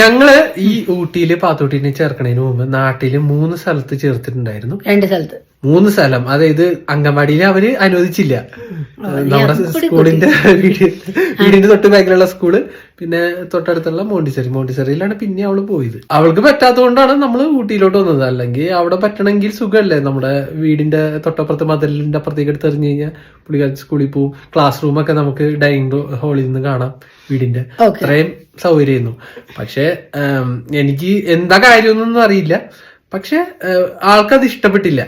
ഞങ്ങൾ ഈ ഊട്ടിയിൽ പാത്തൂട്ടിനെ ചേർക്കണതിന് മുമ്പ് നാട്ടിൽ മൂന്ന് സ്ഥലത്ത് ചേർത്തിട്ടുണ്ടായിരുന്നു. രണ്ട് സ്ഥലത്ത്. മൂന്ന് സ്ഥലം. അതായത് അംഗൻവാടിയിൽ അവർ അനുവദിച്ചില്ല. നമ്മുടെ സ്കൂളിന്റെ വീടിന്റെ തൊട്ട് ബാക്കിലുള്ള സ്കൂൾ. പിന്നെ തൊട്ടടുത്തുള്ള മോണ്ടിസറി. മോണ്ടിസറിയിലാണ് പിന്നെ അവൾ പോയത്. അവൾക്ക് പറ്റാത്തതുകൊണ്ടാണ് നമ്മൾ ഊട്ടിയിലോട്ട് വന്നത്. അല്ലെങ്കിൽ അവിടെ പറ്റണമെങ്കിൽ സുഖമല്ലേ? നമ്മുടെ വീടിന്റെ തൊട്ടപ്പുറത്ത് മതിലിന്റെ അപ്പുറത്തേക്ക് എടുത്ത് എറിഞ്ഞു കഴിഞ്ഞാൽ പുള്ളിക്കാലത്ത് സ്കൂളിൽ പോവും. ക്ലാസ് റൂമൊക്കെ നമുക്ക് ഡൈനിങ് ഹാളിൽ നിന്ന് കാണാം വീടിന്റെ. അത്രയും സൗകര്യമായിരുന്നു. പക്ഷെ എനിക്ക് എന്താ കാര്യമൊന്നും അറിയില്ല. പക്ഷെ ആൾക്കത് ഇഷ്ടപ്പെട്ടില്ല.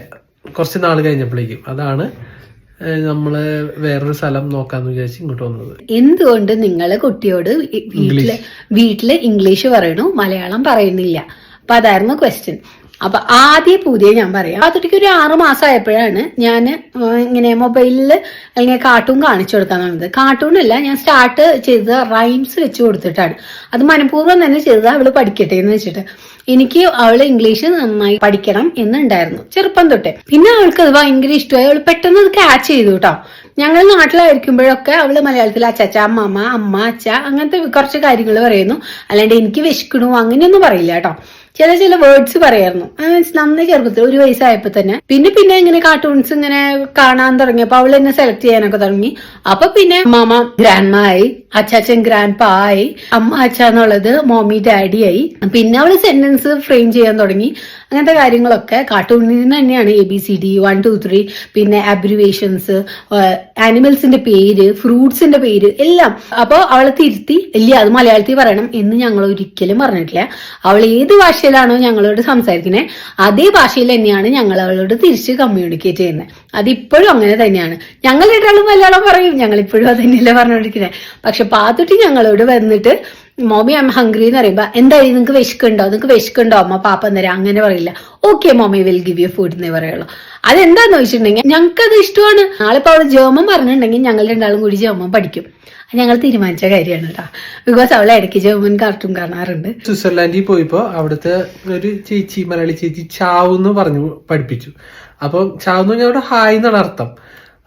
കുറച്ച് നാൾ കഴിഞ്ഞപ്പോഴേക്കും. അതാണ് നമ്മൾ വേറൊരു സ്ഥലം നോക്കാന്ന് വിചാരിച്ച് ഇങ്ങോട്ട് വന്നത്. എന്തുകൊണ്ട് നിങ്ങൾ കുട്ടിയോട് വീട്ടിൽ വീട്ടിൽ ഇംഗ്ലീഷ് പറയണു മലയാളം പറയുന്നില്ല? അപ്പൊ അതായിരുന്നു ക്വസ്റ്റ്യൻ അപ്പൊ ആദ്യ പുതിയ ഞാൻ പറയാം. അതൊക്കെ ഒരു ആറു മാസം ആയപ്പോഴാണ് ഞാൻ ഇങ്ങനെ മൊബൈലിൽ അല്ലെങ്കിൽ കാർട്ടൂൺ കാണിച്ചു കൊടുക്കാൻ തുടങ്ങുന്നത് കാർട്ടൂൺ അല്ല ഞാൻ സ്റ്റാർട്ട് ചെയ്ത് റൈംസ് വെച്ച് കൊടുത്തിട്ടാണ്. അത് മനഃപൂർവം തന്നെ ചെയ്തത് അവൾ പഠിക്കട്ടെ എന്ന് വെച്ചിട്ട്. എനിക്ക് അവൾ ഇംഗ്ലീഷ് നന്നായി പഠിക്കണം എന്നുണ്ടായിരുന്നു ചെറുപ്പം തൊട്ടേ. പിന്നെ അവൾക്ക് അത് ഭയങ്കര ഇഷ്ടമായി. അവൾ പെട്ടെന്ന് അത് ക്യാച്ച് ചെയ്തു കേട്ടോ ഞങ്ങൾ നാട്ടിലായിരിക്കുമ്പോഴൊക്കെ അവൾ മലയാളത്തിൽ അച്ചാച്ച അമ്മമ്മ അമ്മ അച്ഛ അങ്ങനത്തെ കുറച്ച് കാര്യങ്ങൾ പറയുന്നു. അല്ലാണ്ട് എനിക്ക് വിശക്കണു അങ്ങനെയൊന്നും പറയില്ല കേട്ടോ ചില ചില വേർഡ്സ് പറയായിരുന്നു. അത് മീൻസ് ചെറുപ്പത്തിൽ ഒരു വയസ്സായപ്പോ തന്നെ. പിന്നെ പിന്നെ ഇങ്ങനെ കാർട്ടൂൺസ് ഇങ്ങനെ കാണാൻ തുടങ്ങി തുടങ്ങിയപ്പോ അവൾ എന്നെ സെലക്ട് ചെയ്യാനൊക്കെ തുടങ്ങി. അപ്പൊ പിന്നെ മാമ ഗ്രാൻഡ് ആയി. അച്ചാച്ചൻ ഗ്രാൻഡ് പാ ആയി അമ്മ അച്ഛ എന്നുള്ളത് മോമി ഡാഡി ആയി. പിന്നെ അവൾ സെന്റൻസ് ഫ്രെയിം ചെയ്യാൻ തുടങ്ങി. അങ്ങനത്തെ കാര്യങ്ങളൊക്കെ കാർട്ടൂണിൽ നിന്ന് തന്നെയാണ് A B C D one two three പിന്നെ അബ്രിവേഷൻസ് ആനിമൽസിന്റെ പേര് ഫ്രൂട്ട്സിന്റെ പേര് എല്ലാം. അപ്പോൾ അവളെ തിരുത്തി ഇല്ല അത് മലയാളത്തിൽ പറയണം എന്ന് ഞങ്ങൾ ഒരിക്കലും പറഞ്ഞിട്ടില്ല. അവൾ ഏത് ഭാഷയിലാണോ ഞങ്ങളോട് സംസാരിക്കുന്നത് അതേ ഭാഷയിൽ തന്നെയാണ് ഞങ്ങൾ അവളോട് തിരിച്ച് കമ്മ്യൂണിക്കേറ്റ് ചെയ്യുന്നത്. അതിപ്പോഴും അങ്ങനെ തന്നെയാണ്. ഞങ്ങൾ രണ്ടാളും മലയാളം പറയും. ഞങ്ങൾ ഇപ്പോഴും അത് തന്നെയല്ലേ പറഞ്ഞുകൊണ്ടിരിക്കുന്നത് പക്ഷെ പാത്തുട്ടി ഞങ്ങളോട് വന്നിട്ട് മോമി ഐം ഹംഗ്രി എന്ന് പറയുമ്പോ എന്തായാലും നിങ്ങൾക്ക് വിശക്കുണ്ടോ? നിങ്ങൾക്ക് വിശക്കുണ്ടോ? അമ്മ പാപ്പ തരാം അങ്ങനെ പറയില്ല. Okay mommy will give you food എന്നേ പറയുള്ളൂ. അതെന്താന്ന് വെച്ചിട്ടുണ്ടെങ്കിൽ ഞങ്ങൾക്ക് അത് ഇഷ്ടമാണ്. നാളെ ഇപ്പൊ അവൾ ജർമ്മൻ പറഞ്ഞിട്ടുണ്ടെങ്കിൽ ഞങ്ങൾ രണ്ടാളും കൂടി ജർമ്മൻ പഠിക്കും. ഞങ്ങൾ തീരുമാനിച്ച കാര്യമാണ് കേട്ടോ ബിക്കോസ് അവളെ ഇടയ്ക്ക് ജർമ്മൻ കാർട്ടൂൺ കാണാറുണ്ട്. സ്വിറ്റ്സർലാൻഡിൽ പോയപ്പോ അവിടുത്തെ ഒരു ചേച്ചി മലയാളി ചേച്ചി ചാവ് എന്ന് പറഞ്ഞു പഠിപ്പിച്ചു. അപ്പൊ ചാവ് എന്ന് പറഞ്ഞാൽ അവിടെ ഹായ് എന്നാണ് അർത്ഥം.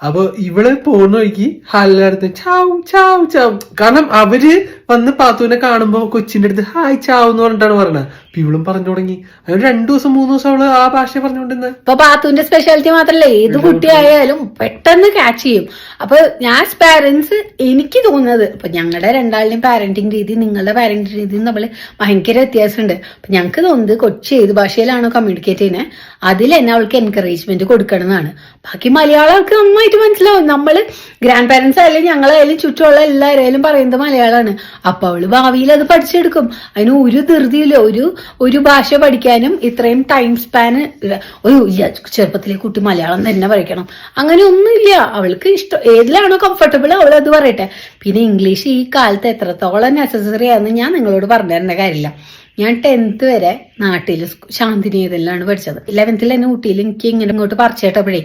അപ്പൊ ഇവൾ പോകുന്ന വഴിക്ക് ഹാലിനടുത്ത് ചാവും ചാവും ചാവും. കാരണം അവർ വന്ന് പാത്തുവിനെ കാണുമ്പോ കൊച്ചിന്റെ അടുത്ത് ഹായ് ചാവ് എന്ന് പറഞ്ഞിട്ടാണ് പറയണത് അപ്പൊ ഇവളും പറഞ്ഞു തുടങ്ങി. അങ്ങനെ രണ്ടു ദിവസം മൂന്ന് ദിവസം അവൾ ആ ഭാഷ പറഞ്ഞുകൊണ്ടിരുന്നത് ഇപ്പൊ പാത്തുവിന്റെ സ്പെഷ്യാലിറ്റി മാത്രല്ല ഏത് കുട്ടിയായാലും പെട്ടെന്ന് ക്യാച്ച് ചെയ്യും. അപ്പൊ ഞാൻ പാരന്റ്സ് എനിക്ക് തോന്നുന്നത് ഇപ്പൊ ഞങ്ങളുടെ രണ്ടാളുടെയും പാരന്റിങ് രീതി നിങ്ങളുടെ പാരന്റിങ് രീതി തമ്മിൽ ഭയങ്കര വ്യത്യാസമുണ്ട്. അപ്പൊ ഞങ്ങൾക്ക് തോന്നുന്നത് കൊച്ചി ഏത് ഭാഷയിലാണോ കമ്മ്യൂണിക്കേറ്റ് ചെയ്യുന്നത് അതിൽ തന്നെ അവൾക്ക് എൻകറേജ്മെന്റ് കൊടുക്കണം എന്നാണ്. ബാക്കി മലയാളം അവൾക്ക് നന്നായിട്ട് മനസ്സിലാവും. നമ്മൾ ഗ്രാൻഡ് പാരന്റ്സ് ആയാലും ഞങ്ങളായാലും ചുറ്റുമുള്ള എല്ലാവരെയും പറയുന്നത് മലയാളമാണ്. അപ്പൊ അവൾ ഭാവിയിൽ അത് പഠിച്ചെടുക്കും. അതിന് ഒരു ധൃതിയില്ല ഒരു ഒരു ഭാഷ പഠിക്കാനും ഇത്രയും ടൈം സ്പാന് ഒരു ചെറുപ്പത്തിലെ കുട്ടി മലയാളം തന്നെ പഠിക്കണം. അങ്ങനെ ഒന്നുമില്ല. അവൾക്ക് ഇഷ്ടം ഏതിലാണോ കംഫർട്ടബിൾ അവൾ അത് പറയട്ടെ. പിന്നെ ഇംഗ്ലീഷ് ഈ കാലത്ത് എത്രത്തോളം നെസസറി ആണെന്ന് ഞാൻ നിങ്ങളോട് പറഞ്ഞു തരേണ്ട കാര്യമില്ല. ഞാൻ ടെൻത്ത് വരെ നാട്ടിൽ ശാന്തിനികതയിലാണ് പഠിച്ചത്. ഇലവൻത്തിൽ തന്നെ ഊട്ടിയിൽ എനിക്ക് ഇങ്ങനെ ഇങ്ങോട്ട് പറിച്ചേട്ടപ്പോഴേ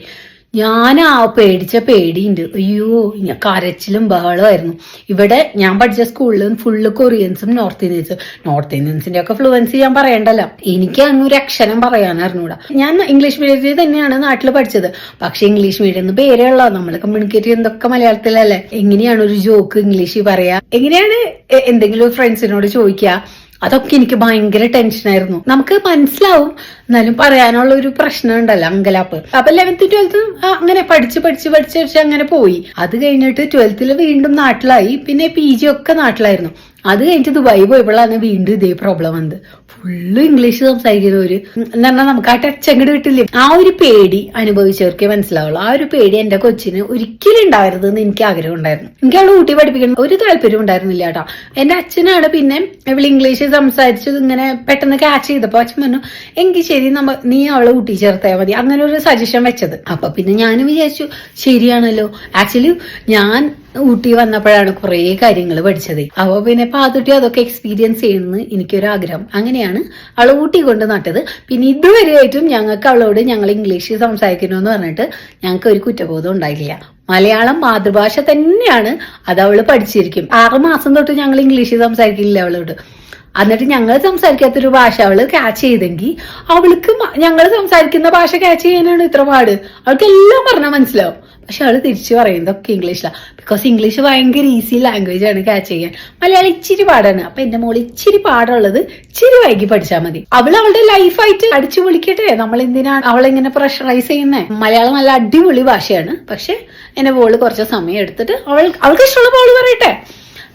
ഞാൻ ആ പേടിച്ച പേടിയുണ്ട്. അയ്യോ ഞാൻ കരച്ചിലും ബഹളമായിരുന്നു ഇവിടെ ഞാൻ പഠിച്ച സ്കൂളിൽ ഫുള്ള് കൊറിയൻസും നോർത്ത് ഇന്ത്യൻസും നോർത്ത് ഇന്ത്യൻസിന്റെ ഒക്കെ ഫ്ലുവൻസി ഞാൻ പറയണ്ടല്ലോ. എനിക്ക് അന്ന് ഒരു അക്ഷരം പറയാനറിഞ്ഞൂടാ ഞാൻ ഇംഗ്ലീഷ് മീഡിയത്തിൽ തന്നെയാണ് നാട്ടിൽ പഠിച്ചത്. പക്ഷെ ഇംഗ്ലീഷ് മീഡിയം എന്ന് പേരേ ഉള്ളൂ. നമ്മൾ കമ്മ്യൂണിക്കേറ്റ് ചെയ്യുന്നതൊക്കെ മലയാളത്തിലല്ലേ? എങ്ങനെയാണ് ഒരു ജോക്ക് ഇംഗ്ലീഷിൽ പറയാ? എങ്ങനെയാണ് എന്തെങ്കിലും ഫ്രണ്ട്സിനോട് ചോദിക്കുക അതൊക്കെ എനിക്ക് ഭയങ്കര ടെൻഷനായിരുന്നു നമുക്ക് മനസ്സിലാവും. എന്നാലും പറയാനുള്ള ഒരു പ്രശ്നം ഉണ്ടല്ലോ അങ്കലാപ്പ് അപ്പൊ ലെവൻത്ത് ട്വൽത്ത് അങ്ങനെ പഠിച്ച് പഠിച്ച് പഠിച്ച് പഠിച്ച് അങ്ങനെ പോയി. അത് കഴിഞ്ഞിട്ട് ട്വൽത്തിൽ വീണ്ടും നാട്ടിലായി. പിന്നെ പി ജി ഒക്കെ നാട്ടിലായിരുന്നു. അത് കഴിഞ്ഞിട്ട് ദുബായി പോയപ്പോഴാണ് വീണ്ടും ഇതേ പ്രോബ്ലം വന്നത്. ഫുള്ള് ഇംഗ്ലീഷ് സംസാരിക്കുന്നവര്. എന്ന് പറഞ്ഞാൽ നമുക്ക് ആ ടച്ച് അങ്ങോട്ട് കിട്ടില്ലേ? ആ ഒരു പേടി അനുഭവിച്ചവർക്കേ മനസ്സിലാവുള്ളൂ. ആ ഒരു പേടി എന്റെ കൊച്ചിന് ഒരിക്കലും ഉണ്ടാവരുത് എന്ന് എനിക്ക് ആഗ്രഹം ഉണ്ടായിരുന്നു. എനിക്ക് അവളെ ഊട്ടി പഠിപ്പിക്കണം. ഒരു താല്പര്യം ഉണ്ടായിരുന്നില്ല കേട്ടോ. എന്റെ അച്ഛനാണ് പിന്നെ ഇവൾ ഇംഗ്ലീഷ് സംസാരിച്ചത് ഇങ്ങനെ പെട്ടെന്ന് ക്യാച്ച് ചെയ്തപ്പോ അച്ഛൻ പറഞ്ഞു എങ്കിൽ ശരി നമ്മ നീ അവളെ ഊട്ടി ചേർത്താൽ മതി. അങ്ങനെ ഒരു സജഷൻ വെച്ചത്. അപ്പൊ പിന്നെ ഞാൻ വിചാരിച്ചു ശരിയാണല്ലോ. ആക്ച്വലി ഞാൻ ഊട്ടി വന്നപ്പോഴാണ് കുറേ കാര്യങ്ങൾ പഠിച്ചത്. അപ്പോൾ പിന്നെ പാതുട്ടി അതൊക്കെ എക്സ്പീരിയൻസ് ചെയ്യണമെന്ന് എനിക്കൊരാഗ്രഹം. അങ്ങനെയാണ് അവൾ ഊട്ടി കൊണ്ട് നട്ടത്. പിന്നെ ഇതുവരെയായിട്ടും ഞങ്ങൾക്ക് അവളോട് ഞങ്ങൾ ഇംഗ്ലീഷിൽ സംസാരിക്കണമെന്ന് പറഞ്ഞിട്ട് ഞങ്ങൾക്ക് ഒരു കുറ്റബോധം ഉണ്ടായില്ല മലയാളം മാതൃഭാഷ തന്നെയാണ് അത് അവൾ പഠിച്ചിരിക്കും. ആറ് മാസം തൊട്ട് ഞങ്ങൾ ഇംഗ്ലീഷിൽ സംസാരിക്കില്ല അവളോട്. എന്നിട്ട് ഞങ്ങൾ സംസാരിക്കാത്തൊരു ഭാഷ അവൾ ക്യാച്ച് ചെയ്തെങ്കിൽ അവൾക്ക് ഞങ്ങൾ സംസാരിക്കുന്ന ഭാഷ ക്യാച്ച് ചെയ്യാനാണ് ഇത്ര പാട്. അവൾക്ക് എല്ലാം പറഞ്ഞാൽ മനസ്സിലാവും. പക്ഷെ അവൾ തിരിച്ചു പറയുന്നതൊക്കെ ഇംഗ്ലീഷിലാണ് ബിക്കോസ് ഇംഗ്ലീഷ് ഭയങ്കര ഈസി ലാംഗ്വേജ് ആണ് ക്യാച്ച് ചെയ്യാൻ. മലയാളം ഇച്ചിരി പാടാണ്. അപ്പൊ എന്റെ മോൾ ഇച്ചിരി പാടുള്ളത് ഇച്ചിരി വൈകി പഠിച്ചാൽ മതി. അവൾ അവളുടെ ലൈഫായിട്ട് അടിച്ചു പൊളിക്കട്ടെ. നമ്മൾ എന്തിനാണ് അവളെങ്ങനെ പ്രഷറൈസ് ചെയ്യുന്നത് മലയാളം നല്ല അടിപൊളി ഭാഷയാണ്. പക്ഷെ എന്റെ മോൾ കുറച്ച് സമയം എടുത്തിട്ട് അവൾ അവൾക്ക് ഇഷ്ടമുള്ള മോൾ പറയട്ടെ.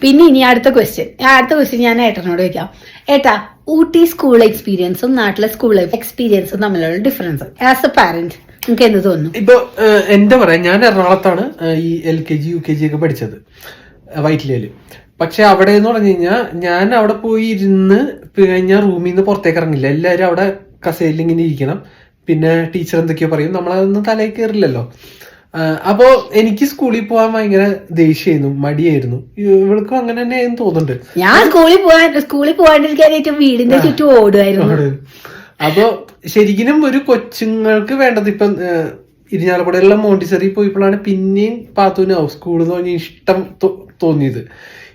പിന്നെ ഇനി അടുത്ത ക്വസ്റ്റ്യൻ അടുത്ത ക്വസ്റ്റ്യൻ ഞാൻ ഏട്ടനോട് ചോദിക്കാം. ഏട്ടാ ഊട്ടി സ്കൂൾ എക്സ്പീരിയൻസും നാട്ടിലെ സ്കൂൾ എക്സ്പീരിയൻസും തമ്മിലുള്ള ഡിഫറൻസ് ആസ് എ പാരന്റ് നിങ്ങൾക്ക് എന്ത് തോന്നുന്നു? ഇപ്പൊ എന്താ പറയാ ഞാൻ എറണാകുളത്താണ് ഈ L K G U K G ഒക്കെ പഠിച്ചത് വൈറ്റിലയിൽ പക്ഷെ അവിടെ എന്ന് പറഞ്ഞു കഴിഞ്ഞാൽ ഞാൻ അവിടെ പോയി ഇരുന്ന് കഴിഞ്ഞാൽ റൂമിൽ നിന്ന് പുറത്തേക്ക് ഇറങ്ങില്ല. എല്ലാവരും അവിടെ കസേരയിൽ ഇങ്ങനെ ഇരിക്കണം. പിന്നെ ടീച്ചർ എന്തൊക്കെയോ പറയും. നമ്മളതൊന്നും തലയിൽ കയറില്ലല്ലോ. ആഹ് അപ്പോ എനിക്ക് സ്കൂളിൽ പോകാൻ ഭയങ്കര ദേഷ്യമായിരുന്നു മടിയായിരുന്നു. ഇവൾക്കും അങ്ങനെ തന്നെ തോന്നുന്നുണ്ട്. ഞാൻ സ്കൂളിൽ പോകാൻ സ്കൂളിൽ പോകാണ്ടിരിക്കാനായിട്ട് വീടിന്റെ ചുറ്റും ഓടുമായിരുന്നു. അപ്പോ ശരിക്കും ഒരു കൊച്ചുങ്ങൾക്ക് വേണ്ടത് ഇപ്പം ഇരിഞ്ഞാലക്കുടയിലുള്ള മോണ്ടിസറി പോയപ്പോഴാണ് പിന്നെയും പാത്തൂനാവും സ്കൂളിൽ നിന്ന് ഇഷ്ടം തോന്നിയത്.